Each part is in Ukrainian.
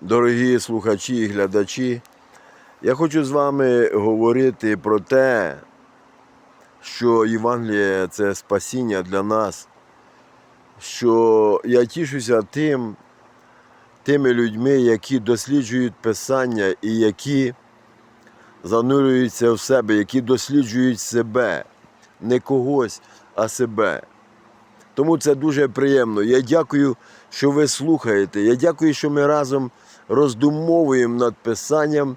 Дорогі слухачі і глядачі, я хочу з вами говорити про те, що Євангеліє це спасіння для нас, що я тішуся тим, тими людьми, які досліджують Писання і які занурюються в себе, які досліджують себе, не когось, а себе. Тому це дуже приємно. Я дякую, що ви слухаєте. Я дякую, що ми разом роздумовуємо над Писанням,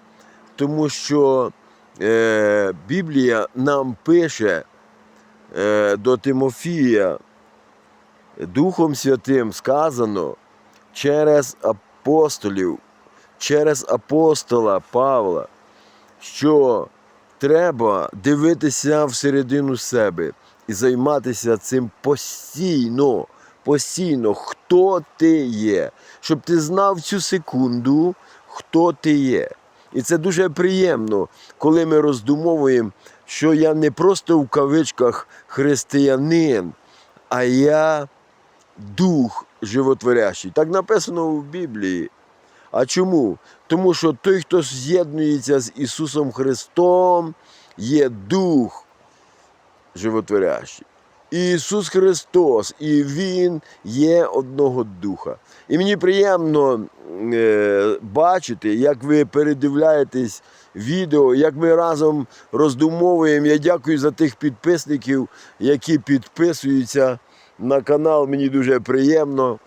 тому що е, Біблія нам пише е, до Тимофія, Духом Святим сказано через апостолів, через апостола Павла, що треба дивитися всередину себе і займатися цим постійно, постійно, хто ти є, щоб ти знав цю секунду, хто ти є. І це дуже приємно, коли ми роздумовуємо, що я не просто в кавичках християнин, а я дух животворящий. Так написано в Біблії. А чому? Тому що той, хто з'єднується з Ісусом Христом, є дух животворящий. Ісус Христос, і Він є одного духа. І мені приємно е, бачити, як ви передивляєтесь відео, як ми разом роздумовуємо. Я дякую за тих підписників, які підписуються на канал. Мені дуже приємно.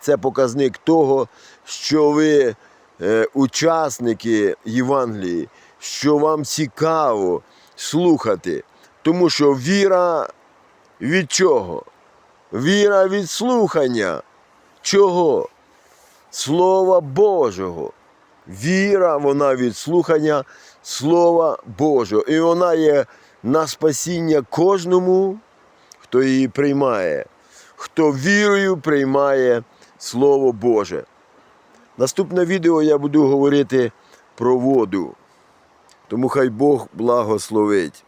Це показник того, що ви е, учасники Євангелії, що вам цікаво слухати. Тому що віра від чого? Віра від слухання. Чого? Слова Божого. Віра, вона від слухання Слова Божого. І вона є на спасіння кожному, хто її приймає, хто вірою приймає Слово Боже. Наступне відео я буду говорити про воду. Тому хай Бог благословить.